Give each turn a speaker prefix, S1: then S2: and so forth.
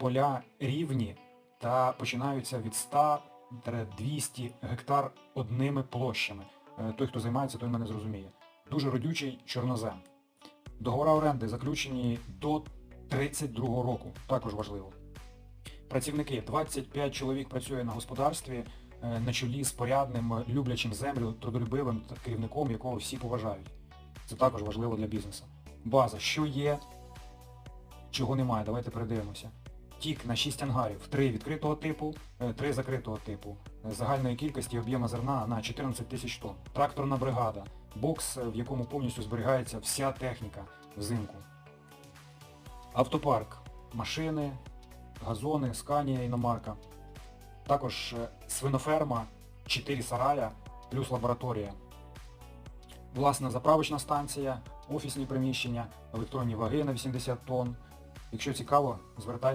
S1: поля рівні та починаються від 100-200 гектар одними площами. Е, Той, хто займається, той мене зрозуміє. Дуже родючий чорнозем. Договори оренди заключені до 32 року, також важливо. Працівники 25 чоловік працює на господарстві е, на чолі з порядним, люблячим землю, трудолюбивим керівником, якого всі поважають. Це також важливо для бізнесу. База, що є, чого немає, давайте передивимося. Тік на 6 ангарів, 3 відкритого типу, 3 закритого типу. Е, Загальної кількості об'єма зерна на 14 тисяч тонн. Тракторна бригада, бокс, е, в якому повністю зберігається вся техніка взимку. Автопарк, машини, газони, сканія, іномарка. Також е, свиноферма, 4 сарая, плюс лабораторія. Власна заправочна станція, офісні приміщення, електронні ваги на 80 тонн. Якщо цікаво, звертайтеся.